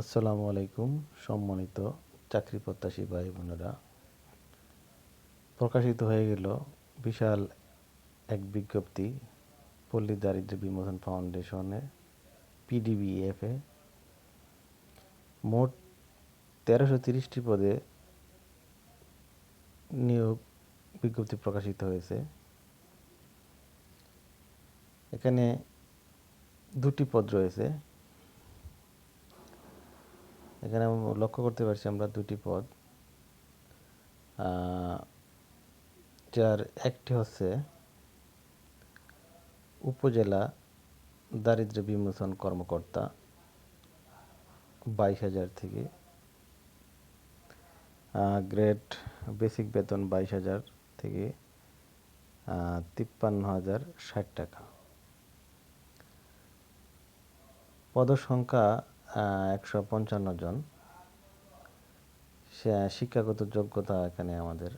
আসসালামু আলাইকুম, সম্মানিত চাকরি প্রত্যাশী ভাই বোনেরা। প্রকাশিত হয়ে গেল বিশাল এক বিজ্ঞপ্তি, পল্লী দারিদ্র্য বিমোচন ফাউন্ডেশনে পিডিবিএফে মোট তেরোশো তিরিশটি পদে নিয়োগ বিজ্ঞপ্তি প্রকাশিত হয়েছে। এখানে দুটি পদ রয়েছে। এখানে লক্ষ্য করতে পারছি আমরা দুটি পদ। যার একটি হচ্ছে উপজেলা দারিদ্র্য বিমোচন কর্মকর্তা বাইশ হাজার থেকে গ্রেড বেসিক বেতন বাইশ হাজার থেকে তিপ্পান্ন হাজার ষাট টাকা। পদসংখ্যা একশো পঞ্চান্ন জন। শিক্ষাগত যোগ্যতা এখানে আমাদের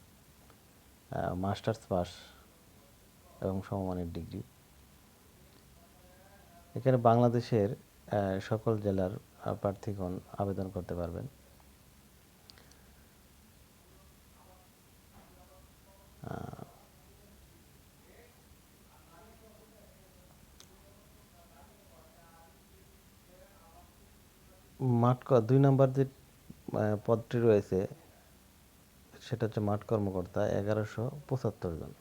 মাস্টার্স পাস এবং সমমানের ডিগ্রি। এখানে বাংলাদেশের সকল জেলার প্রার্থীগণ আবেদন করতে পারবেন। মাঠ দুই নম্বর যে পদটি রয়েছে, সেটা হচ্ছে মাঠ কর্মকর্তা, এগারোশো পঁচাত্তর জন।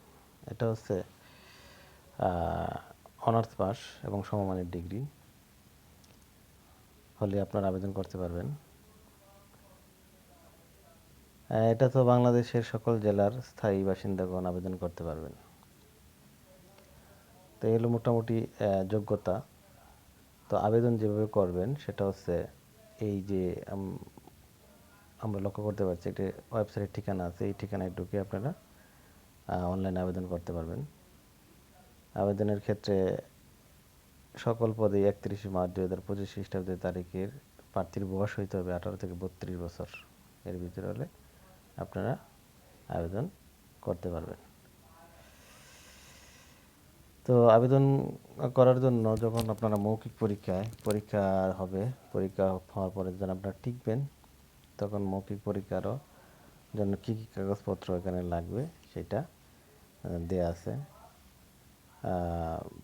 এটা হচ্ছে অনার্স পাস এবং সমমানের ডিগ্রি। হলে আপনারা আবেদন করতে পারবেন। এটা তো বাংলাদেশের সকল জেলার স্থায়ী বাসিন্দাগণ আবেদন করতে পারবেন। তো এগুলো মোটামুটি যোগ্যতা। তো আবেদন যেভাবে করবেন, সেটা হচ্ছে এই যে আমরা লক্ষ্য করতে পারছি একটি ওয়েবসাইটের ঠিকানা আছে। এই ঠিকানায় ঢুকে আপনারা অনলাইনে আবেদন করতে পারবেন। আবেদনের ক্ষেত্রে সকল পদে একত্রিশে মার্চ দুই হাজার পঁচিশ খ্রিস্টাব্দের তারিখের প্রার্থীর বয়স হইতে হবে আঠারো থেকে বত্রিশ বছর। এর ভিতরে হলে আপনারা আবেদন করতে পারবেন। তো আবেদন করার জন্য যখন আপনারা মৌখিক পরীক্ষায়, পরীক্ষা হবে, পরীক্ষা হওয়ার পরে যখন আপনারা টিকবেন, তখন মৌখিক পরীক্ষারও জন্য কী কী কাগজপত্র এখানে লাগবে সেটা দেয়া আছে।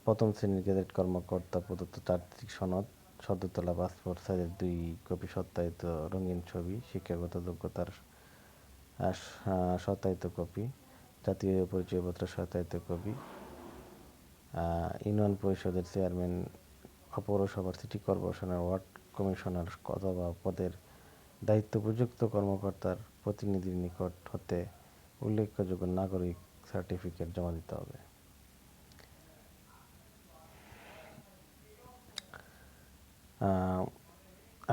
প্রথম শ্রেণির গেজেট কর্মকর্তা প্রদত্ত চারিত্রিক সনদ, সদ্যতলা পাসপোর্ট, সাইজের দুই কপি সত্যায়িত রঙিন ছবি, শিক্ষাগত যোগ্যতার সত্যায়িত কপি, জাতীয় পরিচয়পত্র সত্যায়িত কপি ইউনিয়ন পরিষদের চেয়ারম্যান বা পৌরসভার সিটি কর্পোরেশনের ওয়ার্ড কমিশনার অথবা পদের দায়িত্ব উপযুক্ত কর্মকর্তার প্রতিনিধির নিকট হতে উল্লেখযোগ্য নাগরিক সার্টিফিকেট জমা দিতে হবে।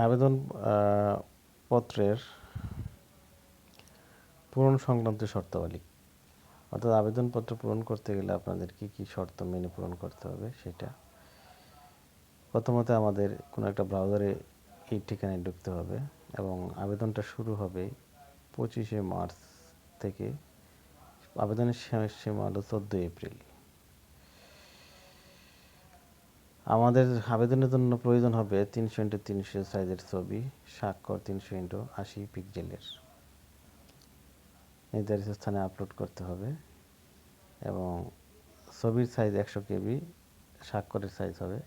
আবেদন পত্রের পূরণ সংক্রান্ত শর্তাবলী। অর্থাৎ আবেদনপত্র পূরণ করতে গেলে আপনাদের কি কি শর্ত মেনে পূরণ করতে হবে সেটা? প্রথমত আমাদের কোনো একটা ব্রাউজারে এই ঠিকানায় ঢুকতে হবে এবং আবেদনটা শুরু হবে পঁচিশে মার্চ থেকে, আবেদনের শেষ সীমা হলো চোদ্দোই এপ্রিল। আমাদের আবেদনের জন্য প্রয়োজন হবে তিনশো ইন্টু তিনশো সাইজের ছবি, স্বাক্ষর তিনশো ইন্টু আশি পিক্সেলের নির্ধারিত স্থানে আপলোড করতে হবে এবং ছবির সাইজ একশো কেবি, স্বাক্ষরের সাইজ হবে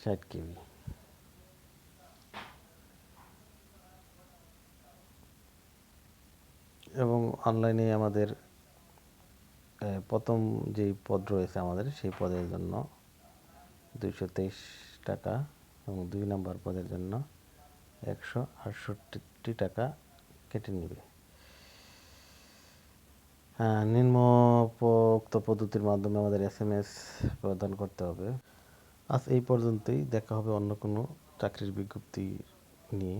ষাট কেবি। এবং অনলাইনে আমাদের প্রথম যেই পদ রয়েছে আমাদের, সেই পদের জন্য দুইশো তেইশ টাকা এবং দুই নম্বর পদের জন্য একশো আটষট্টি টাকা কেটে নেবে। নিম্নোক্ত পদ্ধতির মাধ্যমে আমাদের এস এম এস প্রদান করতে হবে। আজ এই পর্যন্তই, দেখা হবে অন্য কোনো চাকরির বিজ্ঞপ্তি নিয়ে।